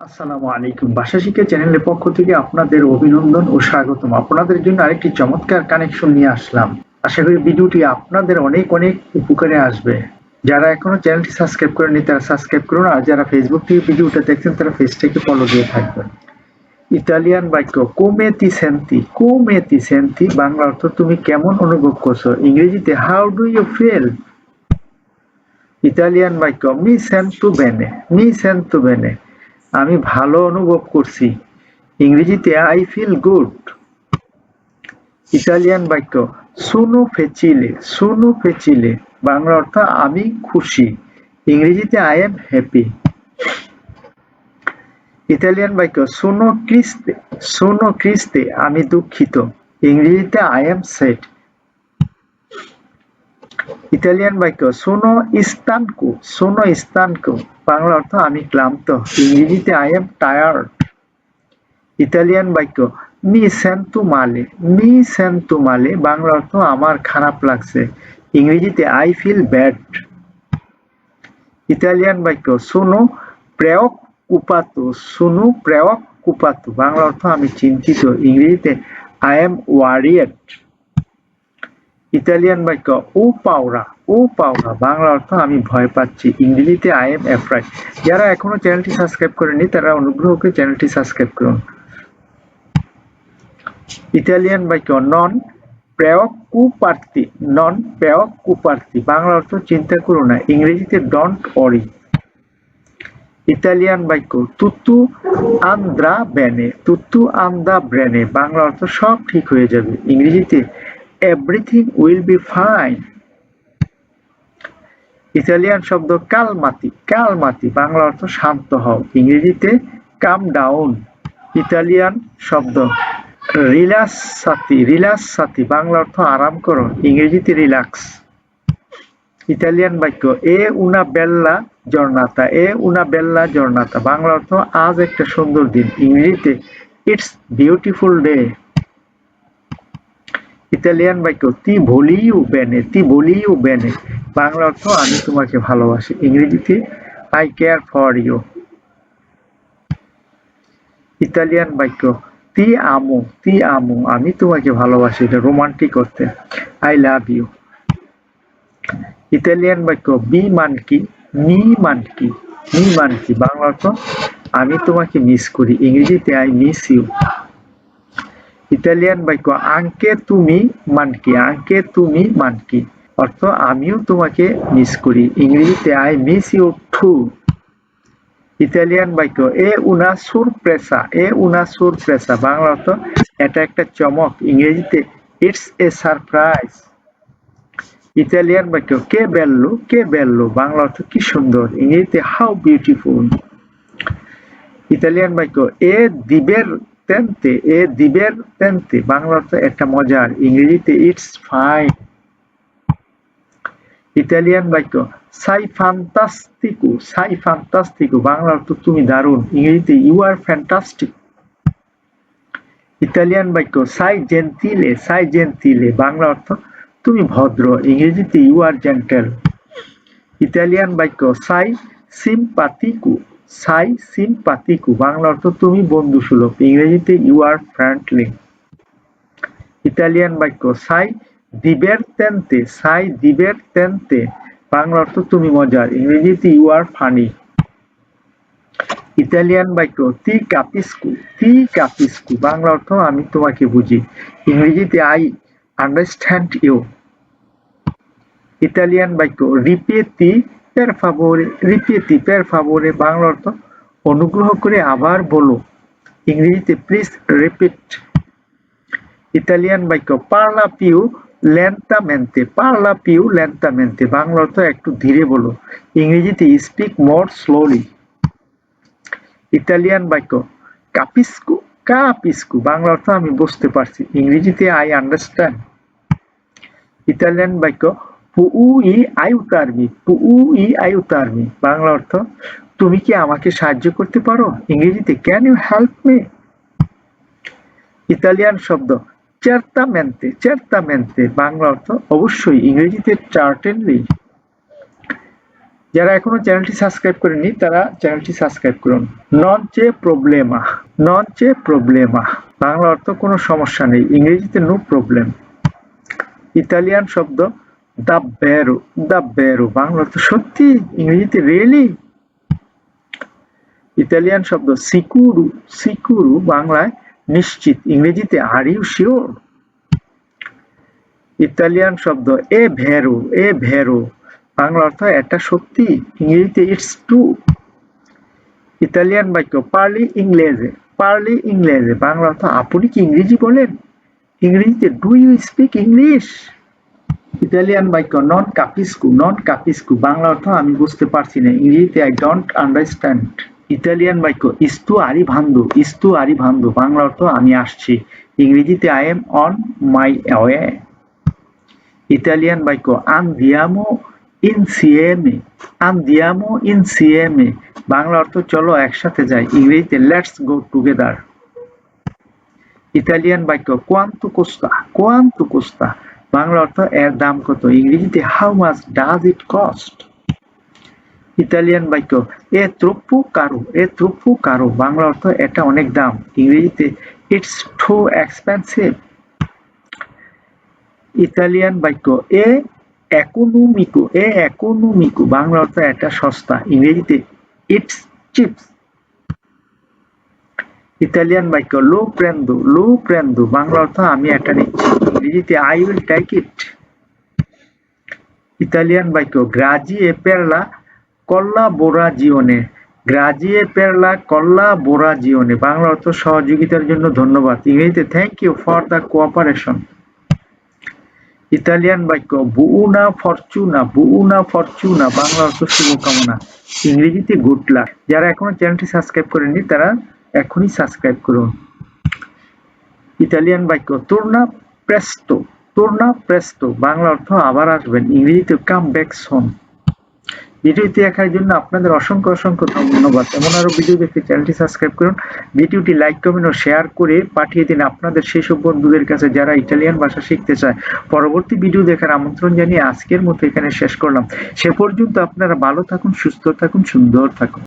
আসসালামু আলাইকুম। ভাষা শিক্ষা চ্যানেলের পক্ষ থেকে আপনাদের অভিনন্দন ও স্বাগতম। আপনাদের জন্য আরেকটি চমৎকার কানেকশন নিয়ে আসলাম। আশা করি ভিডিওটি আপনাদের অনেক অনেক উপকারে আসবে। যারা এখনও চ্যানেলটি সাবস্ক্রাইব করেনি তারা সাবস্ক্রাইব করুন। আর যারা ফেসবুক থেকে ভিডিওটা দেখছেন, তারা পেজটাকে ফলো দিয়ে থাকবেন। ইতালিয়ান বাক্য কোমেতি সেন্তি? কোমেতি সেন্তি? বাংলা অর্থ, তুমি কেমন অনুভব করছ? ইংরেজিতে, how do you feel? Italian বাক্য, মি সেন্টু বেনে। মি সেন্টু বেনে। আমি ভালো অনুভব করছি। ইংরেজিতে আই ফিল গুড ইতালিয়ান বাক্য সুনু ফেচিলে সুনু ফেচিলে। বাংলা অর্থ, আমি খুশি। ইংরেজিতে আই এম হ্যাপি ইতালিয়ান বাক্য সুনো ক্রিস্তে সুনো ক্রিস্তে, আমি দুঃখিত। ইংরেজিতে আই এম সেট ইতালিয়ান বাক্য সুনো ইস্তানকু সুনো ইস্তানকু। বাংলা অর্থ আমি ক্লান্ত। ইংরেজিতে আই এম টায়ার্ড ইতালিয়ান বাক্য, মি সেন্টু মালে। মি সেন্টু মালে। বাংলা অর্থ, আমার খারাপ লাগছে। ইংরেজিতে, আই ফিল ব্যাড। ইতালিয়ান বাক্য, সুনো প্রেয়ক কুপাতু। সুনু প্রেয়ক কুপাতু। বাংলা অর্থ, আমি চিন্তিত। ইংরেজিতে, আই এম ওয়ারিয়েট ইতালিয়ান বাক্য, ও পাওরা ও পাওরা বাংলা অর্থ আমি ভয় পাচ্ছি। ইংরেজিতে আই এম অ্যাফ্রাইড যারা এখনও চ্যানেলটি সাবস্ক্রাইব করেনি তারা অনুগ্রহ করে চ্যানেলটি সাবস্ক্রাইব করুন। ইতালিয়ান বাক্য, নন প্রেয়ক কুপার্তি নন প্রেয়ক কুপার্তি বাংলা অর্থ চিন্তা করো না ইংরেজিতে ডন্ট অরি ইতালিয়ান বাক্য, তুতু আন্দ্রা ব্যানে তুতু আন্দা ব্রেনে বাংলা অর্থ সব ঠিক হয়ে যাবে ইংরেজিতে everything will be fine Italian শব্দ কালমাতি কালমাতি বাংলা অর্থ শান্ত হও। ইংরেজিতে কাম ডাউন ইতালিয়ান শব্দ রিলাস সাথী রিলাস সাথী বাংলা অর্থ আরাম করো, ইংরেজিতে রিল্যাক্স ইতালিয়ান বাক্য, এ উনা বেল্লা জর্নাতা এ উনা বেল্লা জর্নাতা বাংলা অর্থ আজ একটা সুন্দর দিন। ইংরেজিতে ইটস বিউটিফুল ডে ইতালিয়ান বাক্য, তি ভলিউ বেনে, তি ভলিউ বেনে। বাংলা অর্থ, আমি তোমাকে ভালোবাসি। ইংরেজিতে, I care for you. Italian বাক্য, তি আমু তি আমু, আমি তোমাকে ভালোবাসি। এটা রোমান্টিক করতে আই লাভ ইউ। ইতালিয়ান বাক্য, বি মানকি মি মানকি মি মানকি। বাংলা অর্থ, আমি তোমাকে মিস করি। ইংরেজিতে, আই মিস ইউ। ইতালিয়ান বাক্য আঙ্কে তুমি মানকি আঙ্কে তুমি মানকি অর্থ, আমিও তোমাকে মিস করি ইংরেজিতে I miss you too Italian বাক্য, এ উনা সুরপ্রেসা এ উনা সুরপ্রেসা বাংলা অর্থ, এটা একটা চমক ইংরেজিতে ইটস এ সারপ্রাইজ ইতালিয়ান বাক্য, কে বেল্লো কে বেল্লো বাংলা অর্থ, কি সুন্দর ইংরেজিতে হাউ বিউটিফুল ইতালিয়ান বাক্য, এ দিবের তেন্তে, এ দিবের তেন্তে, বাংলা অর্থ একটা মজার, ইংরেজিতে ইটস ফাইন ইতালিয়ান বাক্য সাই ফান্তাস্তিকু সাই ফান্তাস্তিকু বাংলা অর্থ, তুমি দারুণ ইংরেজিতে ইউ আর ফ্যান্টাস্টিক ইতালিয়ান বাক্য সাই জেন্তিলে সাই জেন্তিলে বাংলা অর্থ, তুমি ভদ্র ইংরেজিতে ইউ আর জেন্টেল ইতালিয়ান বাক্য সাই সিম্পাতিকু সাই সিম্পাতিকু বাংলা অর্থ তুমি বন্ধু সুলভ, ইংরেজিতে ইউ আর ফ্রেন্ডলি ইতালিয়ান বাক্য, সাই দিবেরতেন্তে সাই দিবেরতেন্তে, বাংলা অর্থ তুমি মজার, ইংরেজিতে ইউ আর ফানি ইতালিয়ান বাক্য, তি কাপিস্কু তি কাপিস্কু, বাংলা অর্থ আমি তোমাকে বুঝি, ইংরেজিতে আই আন্ডারস্ট্যান্ড ইউ ইতালিয়ান বাক্য রিপেতি পের ফাভোরে রিপেতি পের ফাভোরে বাংলা অর্থ অনুগ্রহ করে আবার বলো। ইংরেজিতে প্লিজ রিপিট ইতালিয়ান বাক্য পার্লা পিউ লেন্টামেন্তে পার্লা পিউ লেন্টামেন্তে বাংলা অর্থ একটু ধীরে বলো। ইংরেজিতে স্পিক মোর স্লোলি ইতালিয়ান বাক্য কাপিস্কু কাপিস্কু বাংলা অর্থ আমি বুঝতে পারছি। ইংরেজিতে আই আন্ডারস্ট্যান্ড ইতালিয়ান বাক্য পুই আয়ুতারমি পুই আয়ুতারমি বাংলা অর্থ, তুমি কি আমাকে সাহায্য করতে পারো? ইংরেজিতে can you help me Italian শব্দ চেরতামেন্তে চেরতামেন্তে বাংলা অর্থ, অবশ্যই, ইংরেজিতে চার্টেনলি যারা এখনও চ্যানেলটি সাবস্ক্রাইব করেনি তারা চ্যানেলটি সাবস্ক্রাইব করুন। নন চে প্রবলেমা নন চে প্রবলেমা বাংলা অর্থ, কোনো সমস্যা নেই। ইংরেজিতে নো প্রবলেম ইতালিয়ান শব্দ দা বেরো দা বেরো বাংলা অর্থ সত্যি, ইংরেজিতে রিয়েলি ইতালিয়ান শব্দ সিকুরু সিকুরু বাংলায় নিশ্চিত, ইংরেজিতে আর ইউ শিওর ইতালিয়ান শব্দ এ ভেরো এ ভেরো, বাংলা অর্থ এটা সত্যি, ইংরেজিতে ইটস টু ইতালিয়ান বাক্য পার্লি ইংলেজে পার্লি ইংলেজে বাংলা অর্থ আপনি কি ইংরেজি বলেন? ইংরেজিতে do you speak English Italian বাক্য নন কাপিস্কু নন কাপিস্কু বাংলা অর্থ আমি বুঝতে পারছি না, ইংরেজিতে আই ডোন্ট আন্ডারস্ট্যান্ড ইতালিয়ান বাক্য ইস্তু আরি ভান্দু ইস্তু আরি ভান্দু বাংলা অর্থ আমি আসছি, ইংরেজিতে I am on my way Italian বাক্য আন্দিয়ামো ইনসিএমে আন্দিয়ামো ইনসিএমে বাংলা অর্থ, চলো একসাথে যাই ইংরেজিতে লেটস গো টুগেদার ইতালিয়ান বাক্য কোয়ান্তু কোস্তা কোয়ান্তু কোস্তা বাংলা অর্থ এর দাম কত? ইংরেজিতে how much does it cost Italian বাক্য, এ ত্রপ্পু কারও, এ ত্রপ্পু কারও। বাংলা অর্থ এটা অনেক দাম। ইংরেজিতে ইটস টু এক্সপেন্সিভ ইতালিয়ান বাক্য, এ একুনুমিকো এ একুনুমিকো বাংলা অর্থ এটা সস্তা। ইংরেজিতে ইটস চিপস ইতালিয়ান বাক্য লো প্রেন্দু লো প্রেন্দু বাংলা অর্থ আমি এটা নিচ্ছি ইংরেজিতে I will take it Italian বাক্য গ্রাজি এ পেরলা কল্লা বোরা জিওনে এ পেরলা কল্লা বোরা জিওনে বাংলা অর্থ সহযোগিতার জন্য ধন্যবাদ ইংরেজিতে thank you for the cooperation Italian বাক্য বুউনা ফরচুনা বুউনা ফরচুনা বাংলা অর্থ শুভকামনা ইংরেজিতে গুড লাক যারা এখনও চ্যানেলটি সাবস্ক্রাইব করেননি, তারা এখনই সাবস্ক্রাইব করুন। ইতালিয়ান বাক্য তোরনা প্রেস্তো তোরনা প্রেস্তো বাংলা অর্থ আবার আসবেন, ইংরেজিতে কাম ব্যাক সোন ভিডিওটি দেখার জন্য আপনাদের অসংখ্য অসংখ্য ধন্যবাদ। এমন আরও ভিডিও দেখতে চ্যানেলটি সাবস্ক্রাইব করুন। ভিডিওটি লাইক কমেন্ট ও শেয়ার করে পাঠিয়ে দিন আপনাদের সেই সব বন্ধুদের কাছে যারা ইটালিয়ান ভাষা শিখতে চায়। পরবর্তী ভিডিও দেখার আমন্ত্রণ জানিয়ে আজকের মতো এখানে শেষ করলাম। সে পর্যন্ত আপনারা ভালো থাকুন, সুস্থ থাকুন, সুন্দর থাকুন।